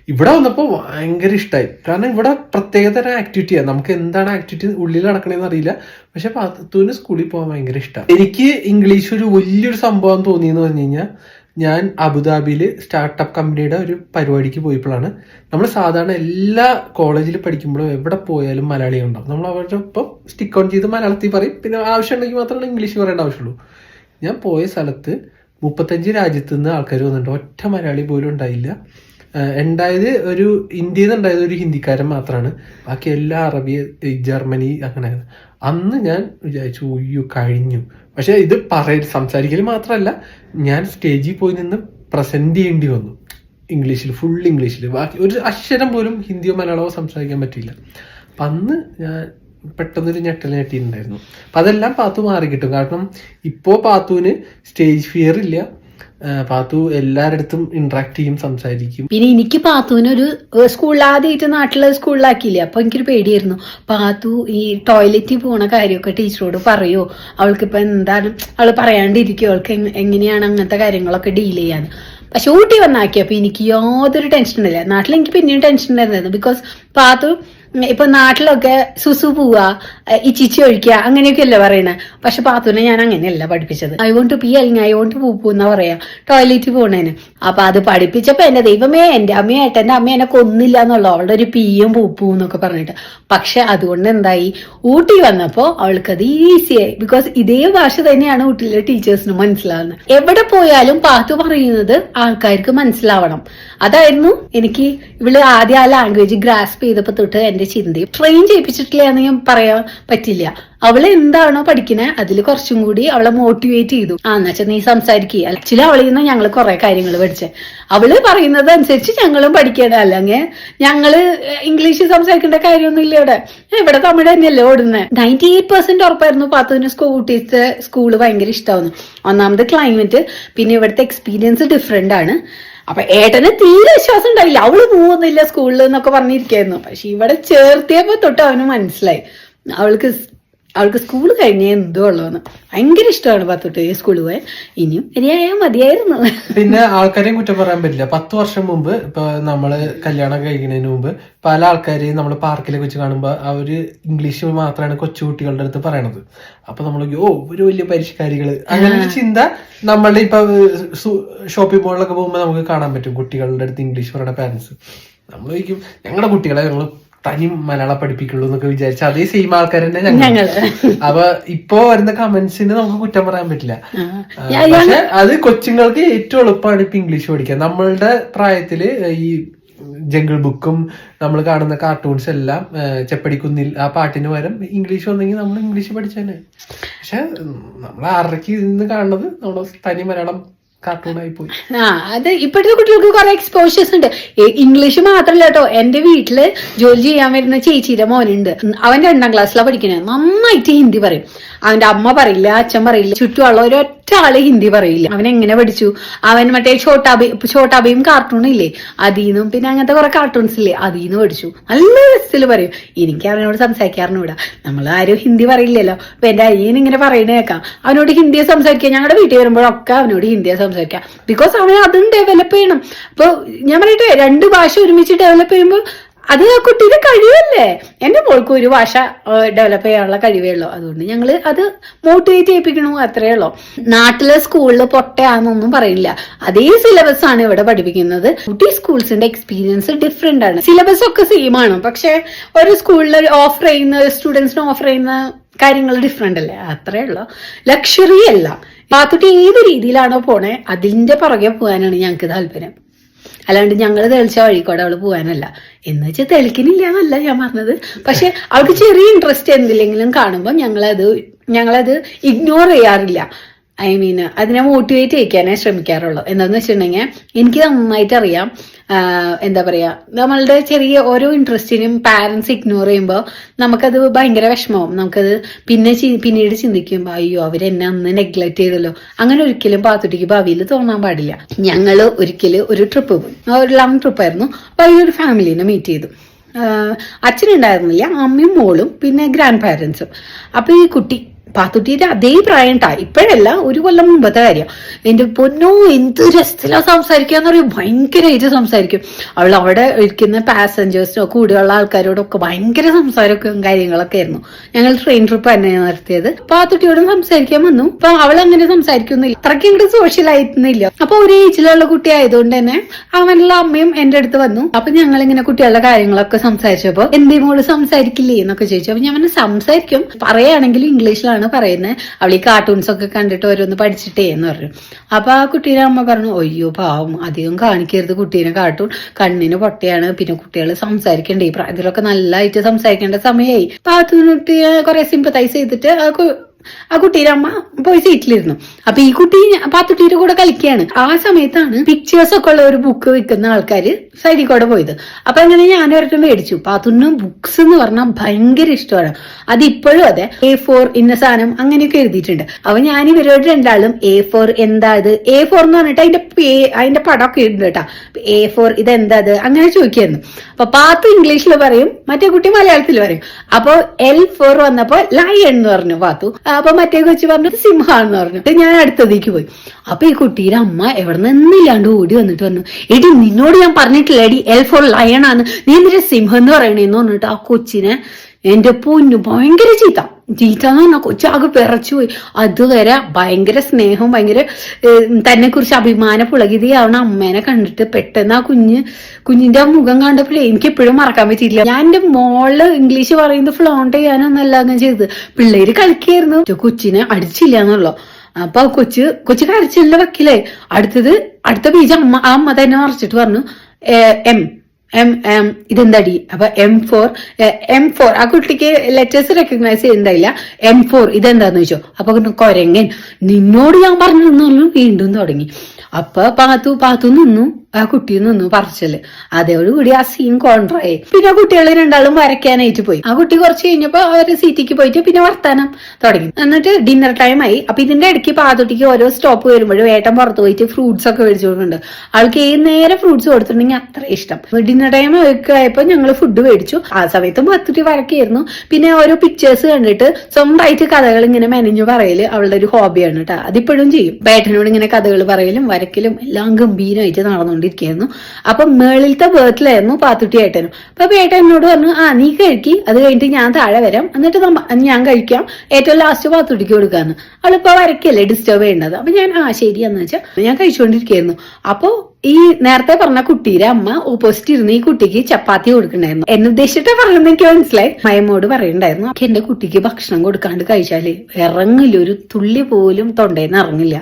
ഇവിടെ വന്നപ്പോൾ ഭയങ്കര ഇഷ്ടമായി കാരണം ഇവിടെ പ്രത്യേക തരം ആക്ടിവിറ്റിയാണ് നമുക്ക് എന്താണ് ആക്ടിവിറ്റി ഉള്ളിൽ നടക്കണേന്ന് അറിയില്ല. പക്ഷെ പാത്തൂന് സ്കൂളിൽ പോകാൻ ഭയങ്കര ഇഷ്ടമാണ് എനിക്ക് ഇംഗ്ലീഷ് ഒരു വലിയൊരു സംഭവം തോന്നിയെന്ന് പറഞ്ഞു കഴിഞ്ഞാൽ ഞാൻ അബുദാബിയിൽ സ്റ്റാർട്ടപ്പ് കമ്പനിയുടെ ഒരു പരിപാടിക്ക് പോയപ്പോഴാണ്. നമ്മൾ സാധാരണ എല്ലാ കോളേജിൽ പഠിക്കുമ്പോഴും എവിടെ പോയാലും മലയാളി ഉണ്ടാവും. നമ്മൾ അവരുടെ ഒപ്പം സ്റ്റിക്ക് ഓൺ ചെയ്ത് മലയാളത്തിൽ പറയും. പിന്നെ ആവശ്യമുണ്ടെങ്കിൽ മാത്രമേ ഇംഗ്ലീഷ് പറയേണ്ട ആവശ്യമുള്ളൂ. ഞാൻ പോയ സ്ഥലത്ത് മുപ്പത്തഞ്ച് രാജ്യത്ത് നിന്ന് ആൾക്കാർ വന്നിട്ടുണ്ട്. ഒറ്റ മലയാളി പോലും ഉണ്ടായില്ല. ഉണ്ടായത് ഒരു ഇന്ത്യയിൽ നിന്ന് ഉണ്ടായത് ഒരു ഹിന്ദിക്കാരൻ മാത്രമാണ് ബാക്കി എല്ലാ അറബി ജർമ്മനി അങ്ങനെ. അന്ന് ഞാൻ വിചാരിച്ചു ഒയ്യോ കഴിഞ്ഞു. പക്ഷെ ഇത് പറയ സംസാരിക്കൽ മാത്രമല്ല ഞാൻ സ്റ്റേജിൽ പോയി നിന്ന് പ്രസന്റ് ചെയ്യേണ്ടി വന്നു. ഇംഗ്ലീഷിൽ ഫുൾ ഇംഗ്ലീഷിൽ ബാക്കി ഒരു അക്ഷരം പോലും ഹിന്ദിയോ മലയാളമോ സംസാരിക്കാൻ പറ്റില്ല അപ്പം അന്ന് ഞാൻ പെട്ടെന്നൊരു ഞെട്ടൽ ഞെട്ടിയിട്ടുണ്ടായിരുന്നു. അപ്പം അതെല്ലാം പാത്തു മാറി കിട്ടും കാരണം ഇപ്പോൾ പാത്തുവിന് സ്റ്റേജ് ഫിയർ ഇല്ല. പാത്തു എല്ലാരടുത്തും ഇന്ററാക്ട് ചെയ്യും സംസാരിക്കും. പിന്നെ എനിക്ക് പാത്തുവിനൊരു സ്കൂളിൽ ആദ്യമായിട്ട് നാട്ടിലെ സ്കൂളിലാക്കിയില്ലേ? അപ്പൊ എനിക്കൊരു പേടിയായിരുന്നു. പാത്തു ഈ ടോയ്ലറ്റിൽ പോണ കാര്യമൊക്കെ ടീച്ചറോട് പറയോ? അവൾക്ക് ഇപ്പൊ എന്താണ് അവൾ പറയാണ്ടിരിക്കോ അവൾക്ക് എങ്ങനെയാണ് അങ്ങനത്തെ കാര്യങ്ങളൊക്കെ ഡീൽ ചെയ്യാൻ? പക്ഷെ ഊട്ടി വന്നാക്കിയപ്പോ എനിക്ക് യാതൊരു ടെൻഷൻ ഇല്ല. നാട്ടിൽ എനിക്ക് പിന്നെയും ടെൻഷൻ ഉണ്ടായിരുന്നു ബിക്കോസ് പാത്തു ഇപ്പൊ നാട്ടിലൊക്കെ സുസു പോവുക ഇച്ചിച്ചി ഒഴിക്കുക അങ്ങനെയൊക്കെ അല്ലേ പറയണേ. പക്ഷെ പാത്തുവിനെ ഞാൻ അങ്ങനെയല്ല പഠിപ്പിച്ചത്. ഐ വോണ്ട് ടു പി അല്ലെങ്കിൽ ഐ വോണ്ട് പൂ പൂ എന്നാ പറയാ. ടോയ്ലറ്റ് പോണേന്. അപ്പൊ അത് പഠിപ്പിച്ചപ്പോ എന്റെ ദൈവമേ എന്റെ അമ്മയും ഏട്ടന്റെ അമ്മ എന്നെ കൊന്നില്ല എന്നുള്ളു. അവളുടെ ഒരു പീയും പൂപ്പൂ എന്നൊക്കെ പറഞ്ഞിട്ട്. പക്ഷെ അതുകൊണ്ട് എന്തായി? ഊട്ടി വന്നപ്പോ അവൾക്ക് അത് ഈസിയായി. ബിക്കോസ് ഇതേ ഭാഷ തന്നെയാണ് ഊട്ടിയിലെ ടീച്ചേഴ്സിന് മനസ്സിലാവുന്നത്. എവിടെ പോയാലും പാത്തു പറയുന്നത് ആൾക്കാർക്ക് മനസ്സിലാവണം. അതായിരുന്നു എനിക്ക് ഇവൾ ആദ്യ ആ ലാംഗ്വേജ് ഗ്രാസ്പ് ചെയ്തപ്പോ തൊട്ട് എന്റെ ചിന്തയും ട്രെയിൻ ചെയ്യിപ്പിച്ചിട്ടില്ല എന്ന് ഞാൻ പറയാൻ പറ്റില്ല. അവൾ എന്താണോ പഠിക്കണേ അതിൽ കുറച്ചും കൂടി അവളെ മോട്ടിവേറ്റ് ചെയ്തു. ആ എന്നാ നീ സംസാരിക്കുക ആക്ച്വലി അവളിൽ നിന്ന് ഞങ്ങൾ കുറെ കാര്യങ്ങൾ പഠിച്ചേ. അവൾ പറയുന്നത് അനുസരിച്ച് ഞങ്ങളും പഠിക്കണം. അല്ലെങ്കിൽ ഞങ്ങൾ ഇംഗ്ലീഷ് സംസാരിക്കേണ്ട കാര്യമൊന്നുമില്ല ഇവിടെ. ഇവിടെ തമിഴ് തന്നെയല്ലേ ഓടുന്നത് നയന്റി എയ്റ്റ് പെർസെന്റ് ഉറപ്പായിരുന്നു പാത്തുവിന് സ്കൂട്ടീസ് സ്കൂൾ ഭയങ്കര ഇഷ്ടമാവുന്നു ഒന്നാമത് ക്ലൈമറ്റ് പിന്നെ ഇവിടുത്തെ എക്സ്പീരിയൻസ് ഡിഫറെന്റ് ആണ്. അപ്പൊ ഏട്ടന് തീരെ വിശ്വാസം ഉണ്ടാവില്ല. അവൾ പോവുന്നില്ല സ്കൂളിൽ എന്നൊക്കെ പറഞ്ഞിരിക്കായിരുന്നു. പക്ഷെ ഇവിടെ ചേർത്തിയപ്പോ തൊട്ട് അവന് മനസ്സിലായി. അവൾക്ക് അവൾക്ക് സ്കൂൾ കഴിഞ്ഞേ എന്തോ ഉള്ളൂന്ന്. ഭയങ്കര ഇഷ്ടമാണ് പത്തൊട്ട് സ്കൂളിൽ പോയാൽ ഇനിയും ശരിയായാൽ മതിയായിരുന്നു. പിന്നെ ആൾക്കാരെയും കുറ്റം പറയാൻ പറ്റില്ല. പത്ത് വർഷം മുമ്പ് ഇപ്പൊ നമ്മൾ കല്യാണം കഴിക്കുന്നതിന് മുമ്പ് പല ആൾക്കാരെയും നമ്മൾ പാർക്കിലൊക്കെ വെച്ച് കാണുമ്പോൾ അവർ ഇംഗ്ലീഷ് മാത്രമാണ് കൊച്ചുകുട്ടികളുടെ അടുത്ത് പറയണത്. അപ്പൊ നമ്മൾ ഓ ഒരു വലിയ പരിഷ്കാരികൾ. അങ്ങനെ ഒരു ചിന്ത നമ്മളുടെ ഇപ്പൊ ഷോപ്പിംഗ് മോളിലൊക്കെ പോകുമ്പോൾ നമുക്ക് കാണാൻ പറ്റും കുട്ടികളുടെ അടുത്ത് ഇംഗ്ലീഷ് പറയുന്ന പാരന്റ്സ് നമ്മൾ ചോദിക്കും ഞങ്ങളുടെ കുട്ടികളെ ഞങ്ങൾ തനി മലയാളം പഠിപ്പിക്കുള്ളൂ എന്നൊക്കെ വിചാരിച്ച അതേ സെയിം ആൾക്കാർ തന്നെ ഞങ്ങൾ അപ്പൊ ഇപ്പോ വരുന്ന കമന്റ്സിന് നമുക്ക് കുറ്റം പറയാൻ പറ്റില്ല. പക്ഷെ അത് കൊച്ചുങ്ങൾക്ക് ഏറ്റവും എളുപ്പമാണ് ഇപ്പൊ ഇംഗ്ലീഷ് പഠിക്കാൻ. നമ്മളുടെ പ്രായത്തിൽ ഈ ജംഗിൾ ബുക്കും നമ്മൾ കാണുന്ന കാർട്ടൂൺസ് എല്ലാം ചെപ്പടിക്കുന്നിൽ ആ പാട്ടിന് പകരം ഇംഗ്ലീഷ് വന്നെങ്കിൽ നമ്മൾ ഇംഗ്ലീഷ് പഠിച്ചേനെ പക്ഷെ നമ്മൾ ആറരയ്ക്ക് ഇന്ന് കാണുന്നത് നമ്മുടെ തനി മലയാളം കാർട്ടൂണായി പോയി. ആ അത് ഇപ്പോഴത്തെ കുട്ടികൾക്ക് കുറെ എക്സ്പോഷ്യേഴ്സ് ഉണ്ട്. ഇംഗ്ലീഷ് മാത്രല്ല കേട്ടോ. എന്റെ വീട്ടിൽ ജോലി ചെയ്യാൻ വരുന്ന ചേച്ചിയുടെ മോനുണ്ട്. അവൻ രണ്ടാം ക്ലാസ്സിലാണ് പഠിക്കുന്നത് നന്നായിട്ട് ഹിന്ദി പറയും. അവന്റെ അമ്മ പറയില്ല അച്ഛൻ പറയില്ല ചുറ്റുമുള്ള ഒരൊറ്റ ആൾ ഹിന്ദി പറയില്ല. അവൻ എങ്ങനെ പഠിച്ചു? അവൻ മറ്റേ ഷോട്ടാബി ഷോട്ടാബിയും കാർട്ടൂൺ ഇല്ലേ? അതീന്നും പിന്നെ അങ്ങനത്തെ കുറെ കാർട്ടൂൺസ് ഇല്ലേ? അതീന്ന് പഠിച്ചു. നല്ല രസത്തിൽ പറയും. എനിക്ക് അവനോട് സംസാരിക്കാറിനൂടാ നമ്മൾ ആരും ഹിന്ദി പറയില്ലല്ലോ. അപ്പൊ എന്റെ അയ്യൻ ഇങ്ങനെ പറയണേക്കാം അവനോട് ഹിന്ദിയെ സംസാരിക്കുക ഞങ്ങളുടെ വീട്ടിൽ വരുമ്പോഴൊക്കെ അവനോട് ഹിന്ദിയെ സംസാരിക്കാം ബിക്കോസ് അവൻ അതും ഡെവലപ്പ് ചെയ്യണം. അപ്പൊ ഞാൻ പറയട്ടെ രണ്ട് ഭാഷ ഒരുമിച്ച് ഡെവലപ്പ് ചെയ്യുമ്പോൾ അത് ആ കുട്ടിയുടെ കഴിവല്ലേ? എന്റെ മോൾക്ക് ഒരു ഭാഷ ഡെവലപ്പ് ചെയ്യാനുള്ള കഴിവേ ഉള്ളൂ. അതുകൊണ്ട് ഞങ്ങൾ അത് മോട്ടിവേറ്റ് ചെയ്യിപ്പിക്കണു അത്രേ ഉള്ളൂ. നാട്ടിലെ സ്കൂളിൽ പൊട്ടയാണെന്നൊന്നും പറയില്ല. അതേ സിലബസ് ആണ് ഇവിടെ പഠിപ്പിക്കുന്നത്. കുട്ടി സ്കൂൾസിന്റെ എക്സ്പീരിയൻസ് ഡിഫറെന്റ് ആണ്. സിലബസ് ഒക്കെ സെയിം ആണ്. പക്ഷെ ഒരു സ്കൂളിൽ ഓഫർ ചെയ്യുന്ന സ്റ്റുഡൻസിന് ഓഫർ ചെയ്യുന്ന കാര്യങ്ങൾ ഡിഫറെന്റ് അല്ലേ? അത്രേ ഉള്ളൂ. ലക്ഷറി അല്ല. പാത്തുട്ടി ഏത് രീതിയിലാണോ പോണേ അതിന്റെ പുറകെ പോകാനാണ് ഞങ്ങൾക്ക് താല്പര്യം. അല്ലാണ്ട് ഞങ്ങൾ തെളിച്ച വഴിക്കൂടെ അവൾ പോകാനല്ല. എന്ന് വെച്ചാൽ തെളിക്കുന്നില്ല എന്നല്ല ഞാൻ പറഞ്ഞത്. പക്ഷെ അവൾക്ക് ചെറിയ ഇൻട്രസ്റ്റ് എന്തില്ലെങ്കിലും കാണുമ്പോൾ ഞങ്ങളത് ഞങ്ങളത് ഇഗ്നോർ ചെയ്യാറില്ല. ഐ മീൻ അതിനെ മോട്ടിവേറ്റ് ചെയ്യിക്കാനേ ശ്രമിക്കാറുള്ളൂ. എന്താന്ന് വെച്ചിട്ടുണ്ടെങ്കിൽ എനിക്ക് നന്നായിട്ട് അറിയാം. എന്താ പറയാ നമ്മളുടെ ചെറിയ ഓരോ ഇൻട്രസ്റ്റിനും പാരന്റ്സ് ഇഗ്നോർ ചെയ്യുമ്പോൾ നമുക്കത് ഭയങ്കര വിഷമവും നമുക്കത് പിന്നെ പിന്നീട് ചിന്തിക്കുമ്പോൾ അയ്യോ അവരെന്നെ അന്ന് നെഗ്ലക്ട് ചെയ്തല്ലോ. അങ്ങനെ ഒരിക്കലും പാത്തുട്ടിക്ക് ഭാവിയിൽ തോന്നാൻ പാടില്ല. ഞങ്ങൾ ഒരിക്കലും ഒരു ട്രിപ്പ് പോയി. ഒരു ലോങ് ട്രിപ്പായിരുന്നു അപ്പോൾ ഒരു ഫാമിലീനെ മീറ്റ് ചെയ്തു. അച്ഛനുണ്ടായിരുന്നില്ല അമ്മയും മോളും പിന്നെ ഗ്രാൻഡ് പാരൻസും അപ്പൊ ഈ കുട്ടി പാത്തുട്ടിയുടെ അതേ പ്രായം ഇപ്പോഴല്ല ഒരു കൊല്ലം മുമ്പത്തെ കാര്യം. എന്റെ പൊന്നോ എന്ത് രസത്തിലാ സംസാരിക്കാന്ന് പറയും ഭയങ്കരമായിട്ട് സംസാരിക്കും. അവൾ അവിടെ ഇരിക്കുന്ന പാസഞ്ചേഴ്സിനോ കൂടെയുള്ള ആൾക്കാരോടൊക്കെ ഭയങ്കര സംസാരമൊക്കെ കാര്യങ്ങളൊക്കെ ആയിരുന്നു. ഞങ്ങൾ ട്രെയിൻ ട്രിപ്പ് തന്നെ നടത്തിയത് പാത്തുട്ടിയോടും സംസാരിക്കാൻ വന്നു. അപ്പൊ അവൾ അങ്ങനെ സംസാരിക്കുന്നില്ല. അത്രയ്ക്ക് ഇങ്ങോട്ട് സോഷ്യൽ ആയിരുന്നില്ല. അപ്പൊ ഒരു ഏജിലുള്ള കുട്ടി ആയതുകൊണ്ട് തന്നെ അവനുള്ള അമ്മയും എന്റെ അടുത്ത് വന്നു. അപ്പൊ ഞങ്ങൾ ഇങ്ങനെ കുട്ടികളുടെ കാര്യങ്ങളൊക്കെ സംസാരിച്ചപ്പോ എന്തേ മോൾ സംസാരിക്കില്ലേ? എന്നൊക്കെ ചോദിച്ചു. അപ്പൊ ഞാൻ സംസാരിക്കും. പറയുകയാണെങ്കിൽ ഇംഗ്ലീഷിലാണ് പറയുന്നത് അവൾ ഈ കാർട്ടൂൺസ് ഒക്കെ കണ്ടിട്ട് ഓരോന്ന് പഠിച്ചിട്ടേ എന്ന് പറഞ്ഞു. അപ്പൊ ആ കുട്ടീനെ അമ്മ പറഞ്ഞു അയ്യോ പാവം അധികം കാണിക്കരുത് കുട്ടീനെ കാർട്ടൂൺ കണ്ണിന് പൊട്ടയാണ്. പിന്നെ കുട്ടികൾ സംസാരിക്കണ്ടേ? പ്രായത്തിലൊക്കെ നല്ലതായിട്ട് സംസാരിക്കേണ്ട സമയമായി അപ്പൊ ആ കുട്ടിയെ കുറെ സിമ്പത്തൈസ് ചെയ്തിട്ട് ആ കുട്ടിയുടെ അമ്മ പോയി സീറ്റിലിരുന്നു. അപ്പൊ ഈ കുട്ടി പാത്തുട്ടിയുടെ കൂടെ കളിക്കുകയാണ്. ആ സമയത്താണ് പിക്ചേഴ്സ് ഒക്കെ ഉള്ള ഒരു ബുക്ക് വിൽക്കുന്ന ആൾക്കാര് സൈഡിൽ കൂടെ പോയത്. അപ്പൊ അങ്ങനെ ഞാൻ ഒരിടത്തും മേടിച്ചു. പാത്തുന് ബുക്സ് എന്ന് പറഞ്ഞാൽ ഭയങ്കര ഇഷ്ടമാണ്. അത് ഇപ്പോഴും അതെ എ ഫോർ ഇന്ന സാധനം അങ്ങനെയൊക്കെ എഴുതിയിട്ടുണ്ട്. അപ്പൊ ഞാൻ ഇവരോട് രണ്ടാളും എ ഫോർ എന്താ ഇത്? എ ഫോർ എന്ന് പറഞ്ഞിട്ട് അതിന്റെ അതിന്റെ പടമൊക്കെ ഉണ്ട് കേട്ടാ. എ ഫോർ ഇത് എന്താ ഇത്? അങ്ങനെ ചോദിക്കായിരുന്നു അപ്പൊ പാത്തു ഇംഗ്ലീഷിൽ പറയും മറ്റേ കുട്ടി മലയാളത്തിൽ പറയും. അപ്പൊ എൽ ഫോർ വന്നപ്പോ ലയൺ എന്ന് പറഞ്ഞു പാത്തു. അപ്പൊ മറ്റേ കൊച്ചു പറഞ്ഞത് സിംഹാണെന്ന് പറഞ്ഞു. ഞാൻ അടുത്തതേക്ക് പോയി. അപ്പൊ ഈ കുട്ടിയുടെ അമ്മ എവിടെ നിന്നില്ലാണ്ട് ഓടി വന്നിട്ട് പറഞ്ഞു എടി നിന്നോട് ഞാൻ പറഞ്ഞിട്ടില്ല. എടി എൽ ഫോർ ലയൺ ആണ്. നീ എന്നിട്ട് സിംഹം എന്ന് പറയണേന്ന് പറഞ്ഞിട്ട് ആ കൊച്ചിനെ എന്റെ പൊന്നു ഭയങ്കര ചീത്ത. പറഞ്ഞാൽ കൊച്ചാകെ പിറച്ചുപോയി അതുവരെ ഭയങ്കര സ്നേഹവും ഭയങ്കര തന്നെ കുറിച്ച് അഭിമാന പുളകിതയാവണ അമ്മേനെ കണ്ടിട്ട് പെട്ടെന്ന് ആ കുഞ്ഞ് കുഞ്ഞിന്റെ ആ മുഖം കണ്ടപ്പോഴേ എനിക്ക് എപ്പോഴും മറക്കാൻ പറ്റിയില്ല. ഞാൻ എന്റെ മോൾ ഇംഗ്ലീഷ് പറയുന്നത് ഫ്ലോണ്ട് ചെയ്യാനൊന്നല്ലാന്ന് ചെയ്തത്. പിള്ളേര് കളിക്കായിരുന്നു. കൊച്ചിനെ അടിച്ചില്ല എന്നുള്ളൂ. അപ്പൊ കൊച്ച് കൊച്ചു കരച്ചിലിന്റെ വക്കിലേ അടുത്തത് അടുത്ത പേജ് അമ്മ ആ അമ്മ തന്നെ മറിച്ചിട്ട് പറഞ്ഞു എം എം എം ഇതെന്താടി? അപ്പൊ എം ഫോർ എം ഫോർ ആ കുട്ടിക്ക് ലെറ്റേഴ്സ് റെക്കഗ്നൈസ് ചെയ്യുന്നില്ല എം ഫോർ ഇതെന്താന്ന് ചോദിച്ചോ? അപ്പൊ കൊരങ്ങൻ. നിന്നോട് ഞാൻ പറഞ്ഞു വീണ്ടും തുടങ്ങി. അപ്പൊ പാത്തു പാത്തു നിന്നു. ആ കുട്ടി നിന്നു പറച്ചൽ. കൂടി ആ സീൻ കോൺട്രായി പിന്നെ കുട്ടികൾ രണ്ടാളും വരയ്ക്കാനായിട്ട് പോയി. ആ കുട്ടി കുറച്ച് കഴിഞ്ഞപ്പോ അവർ സീറ്റിക്ക് പോയിട്ട് പിന്നെ വർത്താനം തുടങ്ങി. എന്നിട്ട് ഡിന്നർ ടൈം ആയി. അപ്പൊ ഇതിന്റെ ഇടയ്ക്ക് പാതുട്ടിക്ക് ഓരോ സ്റ്റോപ്പ് വരുമ്പോഴും ഏട്ടൻ പുറത്ത് പോയിട്ട് ഫ്രൂട്ട്സ് ഒക്കെ മേടിച്ചു കൊടുക്കുന്നുണ്ട്. ആൾക്ക് ഏത് നേരെ ഫ്രൂട്ട്സ് കൊടുത്തിട്ടുണ്ടെങ്കിൽ അത്ര ഇഷ്ടം. ഡിന്നർ ടൈം ഒക്കെ ആയപ്പോ ഞങ്ങൾ ഫുഡ് മേടിച്ചു. ആ സമയത്ത് പത്തുട്ടി വരക്കായിരുന്നു പിന്നെ ഓരോ പിക്ചേഴ്സ് കണ്ടിട്ട് സ്വന്തമായിട്ട് കഥകൾ ഇങ്ങനെ മെനഞ്ഞു പറയൽ അവളുടെ ഒരു ഹോബിയാണ് കേട്ടോ അതിപ്പോഴും ചെയ്യും. ബേട്ടനോട് ഇങ്ങനെ കഥകൾ പറയലും വരക്കലും എല്ലാം ഗംഭീരമായിട്ട് നടന്നുകൊണ്ടിരിക്കുകയായിരുന്നു അപ്പൊ മേളിലത്തെ ബേർത്തിലായിരുന്നു പാത്തുട്ടി ഏട്ടനും. അപ്പൊ ഏട്ടൻ എന്നോട് പറഞ്ഞു ആ നീ കഴിക്കി അത് കഴിഞ്ഞിട്ട് ഞാൻ താഴെ വരാം. എന്നിട്ട് ഞാൻ കഴിക്കാം. ഏറ്റവും ലാസ്റ്റ് പാത്തുട്ടിക്ക് കൊടുക്കാന്ന്. അവളിപ്പോ വരക്കല്ലേ ഡിസ്റ്റർബ് ചെയ്യേണ്ടത്. അപ്പൊ ഞാൻ ആ ശരിയാന്ന് വെച്ചാൽ ഞാൻ കഴിച്ചുകൊണ്ടിരിക്കുകയായിരുന്നു അപ്പോൾ ഈ നേരത്തെ പറഞ്ഞ കുട്ടിയുടെ അമ്മ ഓപ്പോസിറ്റ് ഇരുന്ന് ഈ കുട്ടിക്ക് ചപ്പാത്തി കൊടുക്കണ്ടായിരുന്നു. എന്നെ ഉദ്ദേശിച്ചിട്ട് പറഞ്ഞത് എനിക്ക് മനസ്സിലായി. മയമോട് പറയണ്ടായിരുന്നു എന്റെ കുട്ടിക്ക് ഭക്ഷണം കൊടുക്കാണ്ട് കഴിച്ചാൽ ഇറങ്ങില്ല ഒരു തുള്ളി പോലും തൊണ്ടേന്ന് ഇറങ്ങില്ല.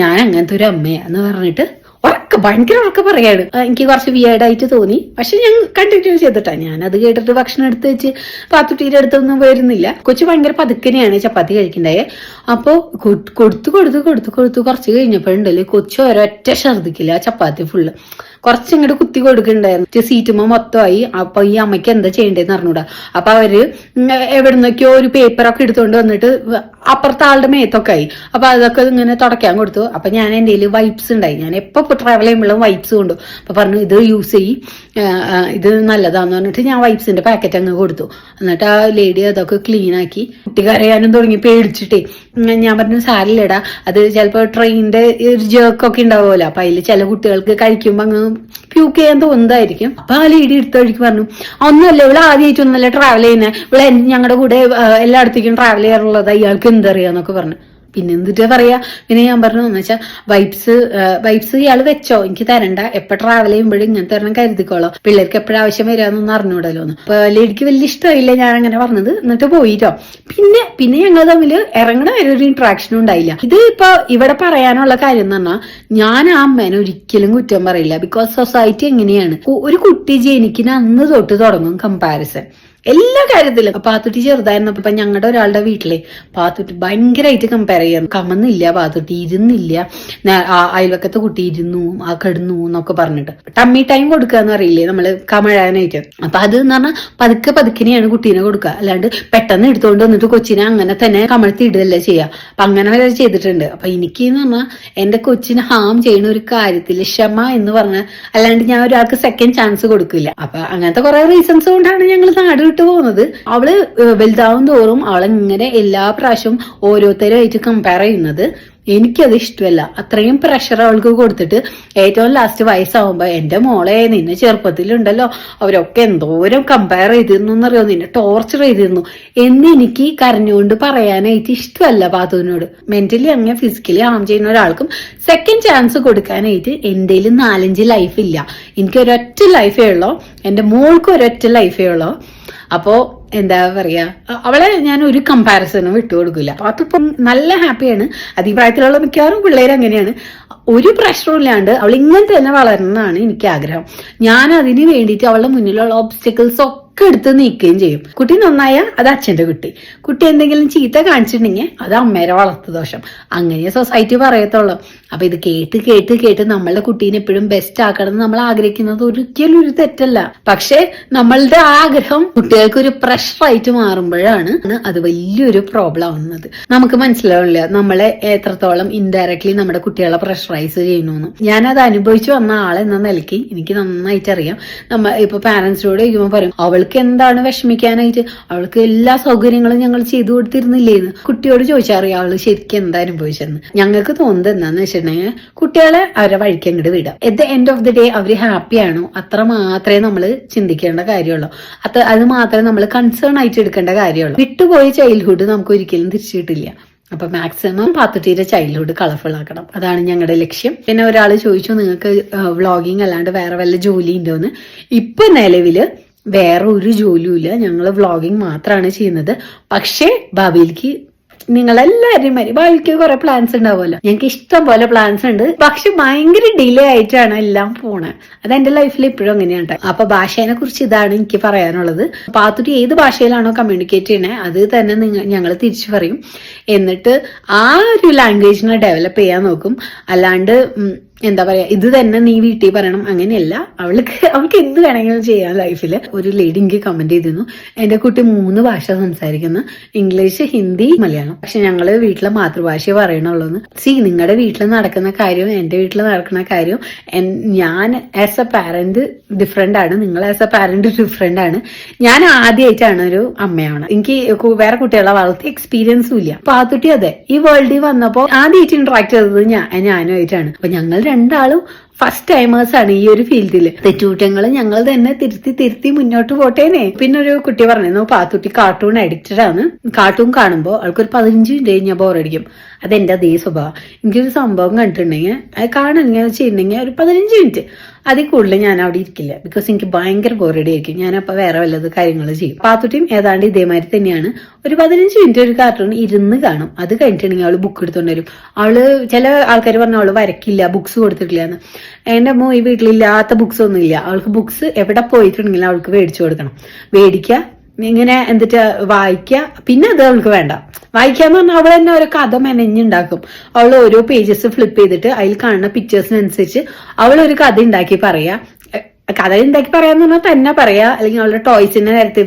ഞാൻ അങ്ങനത്തെ ഒരു അമ്മയാന്ന് പറഞ്ഞിട്ട് ഉറക്ക ഭയങ്കര ഉറക്കം പറയാണ്. എനിക്ക് കുറച്ച് വിയേഡായിട്ട് തോന്നി. പക്ഷെ ഞാൻ കണ്ടിന്യൂ ചെയ്തിട്ടാ. ഞാൻ അത് കേട്ടിട്ട് ഭക്ഷണം എടുത്ത് വെച്ച് പാത്തുട്ടീരെ അടുത്തൊന്നും വരുന്നില്ല. കൊച്ചു ഭയങ്കര പതുക്കനെയാണ് ചപ്പാത്തി കഴിക്കണ്ടായേ അപ്പോൾ കൊടുത്തു കൊടുത്തു കൊടുത്തു കൊടുത്തു കുറച്ച് കഴിഞ്ഞപ്പോഴുണ്ടല്ലേ കൊച്ചു ഒരൊറ്റ ഛർദിക്കില്ല ചപ്പാത്തി ഫുള്ള് കുറച്ചിങ്ങോട്ട് കുത്തി കൊടുക്കണ്ടായിരുന്നു. സീറ്റുമ്പോ മൊത്തമായി. അപ്പൊ ഈ അമ്മയ്ക്ക് എന്താ ചെയ്യേണ്ടതെന്ന് അറിഞ്ഞൂടാ. അപ്പൊ അവർ എവിടെ എവിടുന്നൊക്കെയോ ഒരു പേപ്പറൊക്കെ എടുത്തുകൊണ്ട് വന്നിട്ട് അപ്പുറത്തെ ആളുടെ മേത്തൊക്കെ ആയി. അപ്പൊ അതൊക്കെ ഇങ്ങനെ തുടയ്ക്കാൻ കൊടുത്തു. അപ്പൊ ഞാൻ കയ്യിൽ വൈപ്സ് ഉണ്ടായി. ഞാൻ എപ്പോ ട്രാവൽ ചെയ്യുമ്പോഴും വൈപ്സ് കൊണ്ടു. അപ്പൊ പറഞ്ഞു ഇത് യൂസ് ചെയ്യും. ഇത് നല്ലതാന്ന് പറഞ്ഞിട്ട് ഞാൻ വൈപ്സിന്റെ പാക്കറ്റ് അങ്ങ് കൊടുത്തു. എന്നിട്ട് ആ ലേഡി അതൊക്കെ ക്ലീൻ ആക്കി. കുട്ടി കരയാനും തുടങ്ങി പേടിച്ചിട്ടേ. ഞാൻ പറഞ്ഞു സാരില്ലടാ. അത് ചിലപ്പോ ട്രെയിനിന്റെ ഒരു ജേക്കൊക്കെ ഉണ്ടാവുമല്ലോ. അപ്പൊ അതിൽ ചില കുട്ടികൾക്ക് കഴിക്കുമ്പോ അങ്ങ് പ്യൂക്ക് എന്തോ തോന്നുന്നതായിരിക്കും അപ്പൊ ആ ലേഡി എടുത്ത വഴിക്ക് പറഞ്ഞു ഒന്നുമല്ല ഇവിടെ ആദ്യമായിട്ടൊന്നല്ല ട്രാവൽ ചെയ്യുന്നേ. ഇവിടെ ഞങ്ങളുടെ കൂടെ എല്ലായിടത്തേക്കും ട്രാവൽ ചെയ്യാറുള്ളത് അയാൾക്ക് എന്തറിയാന്നൊക്കെ പറഞ്ഞു. പിന്നെ എന്തിട്ടാ പറയാ? പിന്നെ ഞാൻ പറഞ്ഞു എന്ന് വെച്ചാൽ വൈബ്സ് വൈബ്സ് ഇയാൾ വെച്ചോ. എനിക്ക് തരണ്ട. എപ്പോ ട്രാവൽ ചെയ്യുമ്പോഴും ഇങ്ങനെ തരണം കരുതിക്കോളോ. പിള്ളേർക്ക് എപ്പോഴും ആവശ്യം വരാമെന്നൊന്നും അറിഞ്ഞൂടല്ലോ എന്ന്. അപ്പൊ ലേഡിക്ക് വലിയ ഇഷ്ടമായില്ല ഞാൻ അങ്ങനെ പറഞ്ഞത്. എന്നിട്ട് പോയിട്ടോ. പിന്നെ പിന്നെ ഞങ്ങൾ തമ്മിൽ ഇറങ്ങണ വരെ ഒരു ഇന്ററാക്ഷനും ഉണ്ടായില്ല. ഇത് ഇപ്പൊ ഇവിടെ പറയാനുള്ള കാര്യം എന്ന് പറഞ്ഞാൽ ഞാൻ ആ അമ്മേനെ ഒരിക്കലും കുറ്റം പറയില്ല. ബിക്കോസ് സൊസൈറ്റി എങ്ങനെയാണ്? ഒരു കുട്ടി ജനിക്കുന്ന അന്ന് തൊട്ട് തുടങ്ങും കമ്പാരിസൺ എല്ലാ കാര്യത്തിലും. പാത്തുട്ടി ചെറുതായിരുന്നപ്പോ ഇപ്പൊ ഞങ്ങളുടെ ഒരാളുടെ വീട്ടിലെ പാത്തുട്ടി ഭയങ്കരമായിട്ട് കമ്പയർ ചെയ്യുന്നു. കമന്നില്ല പാത്തുട്ടി ഇരുന്നില്ല. അയൽവക്കത്തെ കുട്ടി ഇരുന്നു ആ കിടന്നു എന്നൊക്കെ പറഞ്ഞിട്ട്. ടമ്മി ടൈം കൊടുക്കുക എന്ന് അറിയില്ലേ നമ്മൾ കമഴാനായിട്ട്. അപ്പൊ അത് എന്ന് പറഞ്ഞാൽ പതുക്കെ പതുക്കിനെയാണ് കുട്ടീനെ കൊടുക്കുക. അല്ലാണ്ട് പെട്ടെന്ന് എടുത്തുകൊണ്ട് വന്നിട്ട് കൊച്ചിനെ അങ്ങനെ തന്നെ കമഴ്ത്തി ഇടുകയല്ല ചെയ്യുക അപ്പൊ അങ്ങനെ വരെ ചെയ്തിട്ടുണ്ട്. അപ്പൊ എനിക്ക് എന്ന് പറഞ്ഞാൽ എന്റെ കൊച്ചിനെ ഹാം ചെയ്യുന്ന ഒരു കാര്യത്തിൽ ക്ഷമ എന്ന് പറഞ്ഞാൽ അല്ലാണ്ട് ഞാൻ ഒരാൾക്ക് സെക്കൻഡ് ചാൻസ് കൊടുക്കില്ല. അപ്പൊ അങ്ങനത്തെ കുറെ റീസൺസ് കൊണ്ടാണ് ഞങ്ങൾ നാട് വിട്ടു പോകുന്നത് അവൾ വലുതാവും തോറും അവളിങ്ങനെ എല്ലാ പ്രാവശ്യവും ഓരോരുത്തരുമായിട്ട് കമ്പയർ ചെയ്യുന്നത് എനിക്കത് ഇഷ്ടമല്ല. അത്രയും പ്രഷർ അവൾക്ക് കൊടുത്തിട്ട് ഏറ്റവും ലാസ്റ്റ് വയസ്സാവുമ്പോ എന്റെ മോളെ നിന്നെ ചെറുപ്പത്തിലുണ്ടല്ലോ. അവരൊക്കെ എന്തോരം കമ്പയർ ചെയ്തിരുന്നു എന്നറിയോ നിന്നെ ടോർച്ചർ ചെയ്തിരുന്നു. എന്ന് എനിക്ക് കരഞ്ഞുകൊണ്ട് പറയാനായിട്ട് ഇഷ്ടമല്ല പാത്തുവിനോട്. മെന്റലി അങ്ങനെ ഫിസിക്കലി ഹാം ചെയ്യുന്ന ഒരാൾക്കും സെക്കൻഡ് ചാൻസ് കൊടുക്കാനായിട്ട് എന്റെ നാലഞ്ച് ലൈഫ് ഇല്ല. എനിക്ക് ഒരൊറ്റ ലൈഫേ ഉള്ളോ. എന്റെ മോൾക്ക് ഒരൊറ്റ ലൈഫേ ഉള്ളൂ. അപ്പോ എന്താ പറയാ അവളെ ഞാൻ ഒരു കമ്പാരിസണും വിട്ടുകൊടുക്കില്ല അപ്പൊ അതിപ്പം നല്ല ഹാപ്പിയാണ് അതിപ്രായത്തിലുള്ള മിക്കവാറും പിള്ളേർ അങ്ങനെയാണ്. ഒരു പ്രശ്നവും ഇല്ലാണ്ട് അവൾ ഇങ്ങനെ തന്നെ വളരണമെന്നാണ് എനിക്ക് ആഗ്രഹം. ഞാൻ അതിന് വേണ്ടിയിട്ട് അവളുടെ മുന്നിലുള്ള ഓബ്സ്റ്റക്കിൾസ് ഒക്കെ എടുത്ത് നീക്കുകയും ചെയ്യും. കുട്ടി നന്നായ അത് അച്ഛന്റെ കുട്ടി. കുട്ടി എന്തെങ്കിലും ചീത്ത കാണിച്ചിട്ടുണ്ടെങ്കിൽ അത് അമ്മേരെ വളർത്തു ദോഷം. അങ്ങനെ സൊസൈറ്റി പറയത്തുള്ളൂ. അപ്പൊ ഇത് കേട്ട് കേട്ട് കേട്ട് നമ്മളുടെ കുട്ടീനെ എപ്പോഴും ബെസ്റ്റ് ആക്കണം നമ്മൾ ആഗ്രഹിക്കുന്നത് ഒരിക്കലും ഒരു തെറ്റല്ല. പക്ഷെ നമ്മളുടെ ആഗ്രഹം കുട്ടികൾക്ക് ഒരു പ്രഷറായിട്ട് മാറുമ്പോഴാണ് അത് വലിയൊരു പ്രോബ്ലം ആവുന്നത്. നമുക്ക് മനസ്സിലാവില്ല നമ്മളെ എത്രത്തോളം ഇൻഡയറക്ട്ലി നമ്മുടെ കുട്ടികളെ പ്രഷറൈസ് ചെയ്യുന്നു ഞാനത് അനുഭവിച്ചു വന്ന ആളെന്ന നിലയ്ക്ക് എനിക്ക് നന്നായിട്ട് അറിയാം. നമ്മ ഇപ്പൊ പാരന്റ്സിനോട് ചോദിക്കുമ്പോൾ പറയും അവൾക്ക് എന്താണ് വിഷമിക്കാനായിട്ട്? അവൾക്ക് എല്ലാ സൗകര്യങ്ങളും ഞങ്ങൾ ചെയ്തു കൊടുത്തിരുന്നില്ലേന്ന്? കുട്ടിയോട് ചോദിച്ചറിയാം അവൾ ശരിക്കും എന്താ അനുഭവിച്ചെന്ന് ഞങ്ങൾക്ക് തോന്നുന്നത് എന്താന്ന് വെച്ചിട്ടുണ്ടെങ്കിൽ കുട്ടികളെ അവരെ വഴിക്ക് അങ്ങോട്ട് വിടാം. At the end of the day our happy ആണോ? അത്ര മാത്രമേ നമ്മൾ ചിന്തിക്കേണ്ട കാര്യമുള്ളൂ. അത്ര അത് മാത്രമേ നമ്മൾ കൺസേൺ ആയിട്ട് എടുക്കേണ്ട കാര്യമുള്ളൂ. വിട്ടുപോയ ചൈൽഡ്ഹുഡ് നമുക്ക് ഒരിക്കലും തിരിച്ചു കിട്ടില്ല. അപ്പൊ മാക്സിമം പാത്തുട്ടീരെ ചൈൽഡ്ഹുഡ് കളർഫുൾ ആക്കണം. അതാണ് ഞങ്ങളുടെ ലക്ഷ്യം. പിന്നെ ഒരാൾ ചോദിച്ചു നിങ്ങൾക്ക് വ്ളോഗിങ് അല്ലാണ്ട് വേറെ വല്ല ജോലി ഉണ്ടോന്ന്? ഇപ്പൊ നിലവിൽ വേറെ ഒരു ജോലിയും ഇല്ല ഞങ്ങൾ വ്ളോഗിങ് മാത്രമാണ് ചെയ്യുന്നത്. പക്ഷേ ഭാവിയിലേക്ക് നിങ്ങളെല്ലാവരും വരും ഭാവിക്ക് കുറെ പ്ലാൻസ് ഉണ്ടാവുമല്ലോ. ഞങ്ങൾക്ക് ഇഷ്ടം പോലെ പ്ലാൻസ് ഉണ്ട്. പക്ഷെ ഭയങ്കര ഡിലേ ആയിട്ടാണ് എല്ലാം പോണത് അത് എന്റെ ലൈഫിൽ ഇപ്പോഴും അങ്ങനെയാണ്. അപ്പൊ ഭാഷേനെ കുറിച്ച് ഇതാണ് എനിക്ക് പറയാനുള്ളത്. പാത്തുട്ടി ഏത് ഭാഷയിലാണോ കമ്മ്യൂണിക്കേറ്റ് ചെയ്യണേ അത് തന്നെ നിങ്ങൾ ഞങ്ങൾ തിരിച്ചു പറയും. എന്നിട്ട് ആ ഒരു ലാംഗ്വേജിനെ ഡെവലപ്പ് ചെയ്യാൻ നോക്കും. അല്ലാണ്ട് എന്താ പറയാ ഇത് തന്നെ നീ വീട്ടിൽ പറയണം അങ്ങനെയല്ല. അവൾക്ക് അവൾക്ക് എന്ത് വേണമെങ്കിലും ചെയ്യാം ലൈഫിൽ ഒരു ലേഡി എനിക്ക് കമന്റ് ചെയ്തിരുന്നു എന്റെ കുട്ടി മൂന്ന് ഭാഷ സംസാരിക്കുന്നു. ഇംഗ്ലീഷ് ഹിന്ദി മലയാളം പക്ഷെ ഞങ്ങൾ വീട്ടിലെ മാതൃഭാഷ പറയണുള്ളൂ സി നിങ്ങളുടെ വീട്ടിൽ നടക്കുന്ന കാര്യവും എന്റെ വീട്ടിൽ നടക്കുന്ന കാര്യവും ഞാൻ ആസ് എ പാരന്റ് ഡിഫറെന്റ് ആണ്. നിങ്ങൾ ആസ് എ പാരന്റ് ഡിഫറെന്റ് ആണ്. ഞാൻ ആദ്യമായിട്ടാണ് ഒരു അമ്മയാണ്. എനിക്ക് വേറെ കുട്ടികളെ വളർത്തി എക്സ്പീരിയൻസും ഇല്ല. പാത്തുട്ടി അതെ ഈ വേൾഡിൽ വന്നപ്പോ ആദ്യമായിട്ട് ഇന്ററാക്ട് ചെയ്തത് ഞാൻ ഞാനുമായിട്ടാണ്. അപ്പൊ ഞങ്ങൾ രണ്ടാളും ഫസ്റ്റ് ടൈമേഴ്സ് ആണ് ഈ ഒരു ഫീൽഡിൽ തെറ്റുകുറ്റങ്ങൾ ഞങ്ങൾ തന്നെ തിരുത്തി തിരുത്തി മുന്നോട്ട് പോട്ടേനെ. പിന്നെ ഒരു കുട്ടി പറഞ്ഞു പാത്തുട്ടി കാർട്ടൂൺ അഡിക്റ്റഡ് ആണ്. കാർട്ടൂൺ കാണുമ്പോൾ ആൾക്കൊരു പതിനഞ്ച് മിനിറ്റ് കഴിഞ്ഞാൽ ബോറടിക്കും അതെന്റെ അതേ സ്വഭാവം. എനിക്കൊരു സംഭവം കണ്ടിട്ടുണ്ടെങ്കിൽ അത് കാണുന്നെങ്കിൽ ചെയ്യുന്നെങ്കിൽ ഒരു പതിനഞ്ച് മിനിറ്റ് അതിൽ കൂടുതൽ ഞാൻ അവിടെ ഇരിക്കില്ല. ബിക്കോസ് എനിക്ക് ഭയങ്കര ബോറടി ആയിരിക്കും ഞാനപ്പോൾ വേറെ വല്ലത് കാര്യങ്ങൾ ചെയ്യും. പാത്തുട്ടിയും ഏതാണ്ട് ഇതേമാതിരി തന്നെയാണ്. ഒരു പതിനഞ്ച് മിനിറ്റ് ഒരു കാർട്ടൂൺ ഇരുന്ന് കാണും. അത് കഴിഞ്ഞിട്ടുണ്ടെങ്കിൽ അവൾ ബുക്ക് എടുത്തുകൊണ്ടുവരും വരും. അവൾ ചില ആൾക്കാർ പറഞ്ഞ അവൾ വരക്കില്ല ബുക്സ് കൊടുത്തിട്ടില്ല എന്ന്. എന്റെ അമ്മ ഈ വീട്ടിലില്ലാത്ത ബുക്സ് ഒന്നും ഇല്ല അവൾക്ക് ബുക്സ് എവിടെ പോയിട്ടുണ്ടെങ്കിലും അവൾക്ക് മേടിച്ചു കൊടുക്കണം. മേടിക്കുക ഇങ്ങനെ എന്നിട്ട് വായിക്കുക പിന്നെ അത് അവൾക്ക് വേണ്ട. വായിക്കാന്ന് പറഞ്ഞാൽ അവൾ തന്നെ ഒരു കഥ മെനഞ്ഞുണ്ടാക്കും. അവൾ ഓരോ പേജസ് ഫ്ലിപ്പ് ചെയ്തിട്ട് അതിൽ കാണുന്ന പിക്ചേഴ്സിനനുസരിച്ച് അവൾ ഒരു കഥ ഉണ്ടാക്കി പറയാ. കഥ ഉണ്ടാക്കി പറയാന്ന് പറഞ്ഞാൽ തന്നെ പറയാ. അല്ലെങ്കിൽ അവളുടെ ടോയ്സിനെ നിരത്തി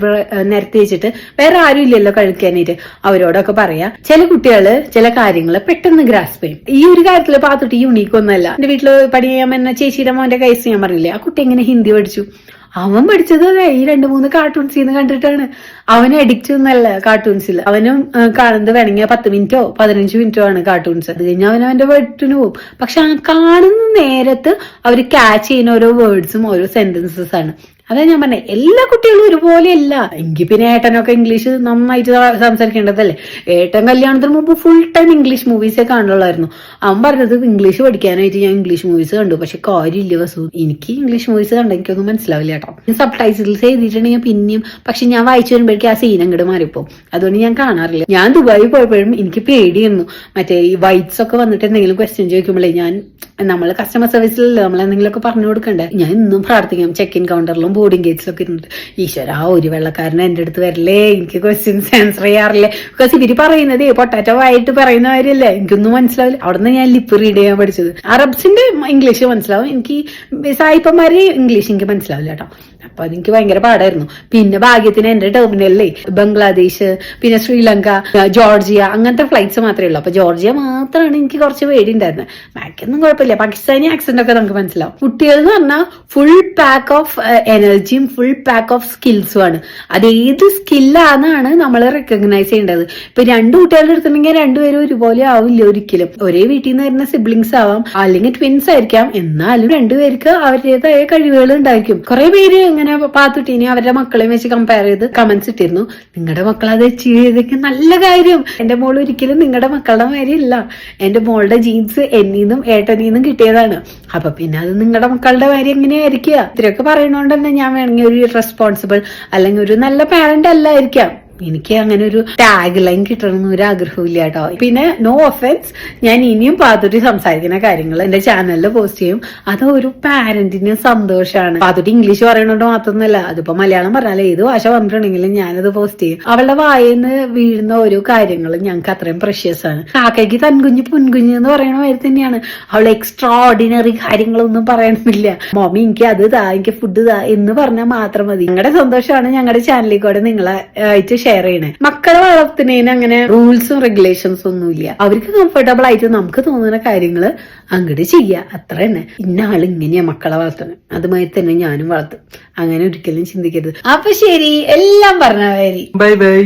നിരത്തി വെച്ചിട്ട് വേറെ ആരും ഇല്ലല്ലോ കഴിക്കാനായിട്ട് അവരോടൊക്കെ പറയാ. ചില കുട്ടികൾ ചില കാര്യങ്ങൾ പെട്ടെന്ന് ഗ്രാസ്പ് ചെയ്യും. ഈ ഒരു കാര്യത്തിൽ പാത്തുട്ടി യുണീക്ക് ഒന്നല്ല എന്റെ വീട്ടിൽ പണി ചെയ്യാൻ ചേച്ചിയുടെ മോന്റെ കേസ് ഞാൻ പറഞ്ഞില്ലേ. ആ കുട്ടി എങ്ങനെ ഹിന്ദി പഠിച്ചു? അവൻ പഠിച്ചത് അതെ ഈ രണ്ട് മൂന്ന് കാർട്ടൂൺസിൽ നിന്ന് കണ്ടിട്ടാണ്. അവൻ അഡിക്റ്റ് ഒന്നല്ല കാർട്ടൂൺസിൽ അവനും കാണുന്നത് വേണമെങ്കിൽ പത്ത് മിനിറ്റോ പതിനഞ്ച് മിനിറ്റോ ആണ് കാർട്ടൂൺസ് അത് കഴിഞ്ഞാൽ അവൻ അവന്റെ വീട്ടിന് പോകും പക്ഷെ ആ കാണുന്ന നേരത്ത് അവർ ക്യാച്ച് ചെയ്യുന്ന ഓരോ വേർഡ്സും ഓരോ സെന്റൻസസ് ആണ്. അതാ ഞാൻ പറഞ്ഞേ എല്ലാ കുട്ടികളും ഒരുപോലെയല്ല. എങ്കിൽ പിന്നെ ഏട്ടനൊക്കെ ഇംഗ്ലീഷ് നന്നായിട്ട് സംസാരിക്കേണ്ടതല്ലേ? ഏട്ടൻ കല്യാണത്തിന് മുമ്പ് ഫുൾ ടൈം ഇംഗ്ലീഷ് മൂവീസേ കാണുള്ളായിരുന്നു അവൻ പറഞ്ഞത് ഇംഗ്ലീഷ് പഠിക്കാനായിട്ട് ഞാൻ ഇംഗ്ലീഷ് മൂവീസ് കണ്ടു. പക്ഷെ കാര്യമില്ല വസു എനിക്ക് ഇംഗ്ലീഷ് മൂവീസ് കണ്ട എനിക്കൊന്നും മനസ്സിലാവില്ല കേട്ടോ. ഞാൻ സബ് ടൈറ്റിൽസ് എഴുതിയിട്ടുണ്ടെങ്കിൽ പിന്നെയും പക്ഷെ ഞാൻ വായിച്ചു വരുമ്പോഴേക്കും ആ സീൻ അങ്ങോട്ട് മാറിപ്പോ അതുകൊണ്ട് ഞാൻ കാണാറില്ല. ഞാൻ ദുബായി പോയപ്പോഴും എനിക്ക് പേടിയായിരുന്നു. മറ്റേ ഈ വൈറ്റ്സ് ഒക്കെ വന്നിട്ട് എന്തെങ്കിലും ക്വസ്റ്റ്യൻ ചോദിക്കുമ്പോഴേ ഞാൻ നമ്മൾ കസ്റ്റമർ സർവീസിലല്ലേ നമ്മൾ എന്തെങ്കിലുമൊക്കെ പറഞ്ഞു കൊടുക്കണ്ടേ? ഞാൻ ഇന്നും പ്രാർത്ഥിക്കാം. ചെക്ക് ഇൻ കൗണ്ടറിലും ബോർഡിംഗ് ഗേറ്റ്സിലൊക്കെ ഇരുന്നിട്ട് ഈശ്വര ആ ഒരു വെള്ളക്കാരൻ എന്റെ അടുത്ത് വരില്ലേ? എനിക്ക് ക്വസ്റ്റ്യൻസ് ആൻസർ ചെയ്യാറില്ലേ? ബിക്കോസ് ഇവർ പറയുന്നത് പൊട്ടാറ്റോ ആയിട്ട് പറയുന്ന കാര്യമല്ലേ എനിക്കൊന്നും മനസ്സിലാവില്ല. അവിടെ നിന്ന് ഞാൻ ലിപ്പ് റീഡ് ചെയ്യാൻ പഠിച്ചത്. അറബ്സിന്റെ ഇംഗ്ലീഷ് മനസ്സിലാവും. എനിക്ക് സായിപ്പന്മാരെ ഇംഗ്ലീഷ് എനിക്ക് മനസ്സിലാവില്ല കേട്ടോ. അപ്പൊ അതെനിക്ക് ഭയങ്കര പാടായിരുന്നു. പിന്നെ ഭാഗ്യത്തിന് എന്റെ ടെർമിനലിലെ ബംഗ്ലാദേശ് പിന്നെ ശ്രീലങ്ക ജോർജിയ അങ്ങനത്തെ ഫ്ലൈറ്റ്സ് മാത്രമേ ഉള്ളൂ. അപ്പൊ ജോർജിയ മാത്രമാണ് എനിക്ക് കുറച്ച് പേടി ഉണ്ടായിരുന്നത് ബാക്കിയൊന്നും കുഴപ്പമില്ല. പാകിസ്ഥാനി ആക്സെന്റ് ഒക്കെ നമുക്ക് മനസ്സിലാവും. കുട്ടികൾ എന്ന് പറഞ്ഞാൽ ഫുൾ പാക്ക് ഓഫ് എനർജിയും ഫുൾ പാക്ക് ഓഫ് സ്കിൽസും ആണ്. അത് ഏത് സ്കില്ലാന്നാണ് നമ്മൾ റെക്കഗ്നൈസ് ചെയ്യേണ്ടത്. ഇപ്പൊ രണ്ട് കുട്ടികളുടെ എടുത്തിട്ടുണ്ടെങ്കിൽ രണ്ടുപേരും ഒരുപോലെ ആവില്ല ഒരിക്കലും? ഒരേ വീട്ടിൽ നിന്ന് വരുന്ന സിബ്ലിങ്സ് ആവാം അല്ലെങ്കിൽ ട്വിൻസ് ആയിരിക്കാം. എന്നാലും രണ്ടുപേർക്ക് അവരുടേതായ കഴിവുകൾ ഉണ്ടായിരിക്കും. കുറെ പേര് ഇങ്ങനെ പാത്തുട്ടീനെ അവരുടെ മക്കളെയും വെച്ച് കമ്പയർ ചെയ്ത് കമന്റ്സ് ഇട്ടിരുന്നു. നിങ്ങളുടെ മക്കൾ അത് അച്ചീവ് ചെയ്തൊക്കെ നല്ല കാര്യം. എന്റെ മോൾ ഒരിക്കലും നിങ്ങളുടെ മക്കളുടെ മാതിരി ഇല്ല എന്റെ മോളുടെ ജീൻസ് എന്നീന്നും ഏട്ടനീന്നും കിട്ടിയതാണ്. അപ്പൊ പിന്നെ അത് നിങ്ങളുടെ മക്കളുടെ കാര്യം എങ്ങനെയായിരിക്കുക? ഇത്രയൊക്കെ പറയണോണ്ട് തന്നെ ഞാൻ വേണമെങ്കിൽ ഒരു റെസ്പോൺസിബിൾ അല്ലെങ്കിൽ ഒരു നല്ല പാരന്റ് അല്ലായിരിക്കാം. എനിക്ക് അങ്ങനെ ഒരു ടാഗ് ലൈൻ കിട്ടണമെന്ന് ഒരു ആഗ്രഹമില്ല കേട്ടോ. പിന്നെ നോ ഒഫൻസ് ഞാൻ ഇനിയും പാത്തുട്ടി സംസാരിക്കുന്ന കാര്യങ്ങൾ എന്റെ ചാനലിൽ പോസ്റ്റ് ചെയ്യും. അത് ഒരു പാരന്റിന് സന്തോഷമാണ് പാത്തുട്ടി ഇംഗ്ലീഷ് പറയണോണ്ട് മാത്രമൊന്നുമല്ല അതിപ്പോ മലയാളം പറഞ്ഞാൽ ഏത് ഭാഷ പറഞ്ഞിട്ടുണ്ടെങ്കിലും ഞാനത് പോസ്റ്റ് ചെയ്യും. അവളുടെ വായിന്ന് വീഴുന്ന ഓരോ കാര്യങ്ങൾ ഞങ്ങൾക്ക് അത്രയും പ്രഷ്യസ് ആണ്. കാക്കയ്ക്ക് തൻകുഞ്ഞ് പൊൻകുഞ്ഞ് എന്ന് പറയുന്ന മാതിരി തന്നെയാണ്. അവൾ എക്സ്ട്രാ ഓർഡിനറി കാര്യങ്ങളൊന്നും പറയണമെന്നില്ല മോമി എനിക്ക് അത് താ എനിക്ക് ഫുഡ് താ എന്ന് പറഞ്ഞാൽ മാത്രം മതി. ഞങ്ങളുടെ സന്തോഷമാണ് ഞങ്ങളുടെ ചാനലിൽ കൂടെ നിങ്ങളെ ആയിട്ട് ഷെയർ ചെയ്യണേ. മക്കളെ വളർത്തുന്നതിന് അങ്ങനെ റൂൾസും റെഗുലേഷൻസും ഒന്നുമില്ല. അവർക്ക് കംഫർട്ടബിൾ ആയിട്ട് നമുക്ക് തോന്നുന്ന കാര്യങ്ങൾ അങ്ങോട്ട് ചെയ്യുക അത്ര തന്നെ. ഇന്ന ആൾ ഇങ്ങനെയാ മക്കളെ വളർത്തണം അതുമായി തന്നെ ഞാനും വളർത്തും. അങ്ങനെ ഒരിക്കലും ചിന്തിക്കരുത്. അപ്പൊ ശരി. എല്ലാം പറഞ്ഞ കാര്യം ബൈ ബൈ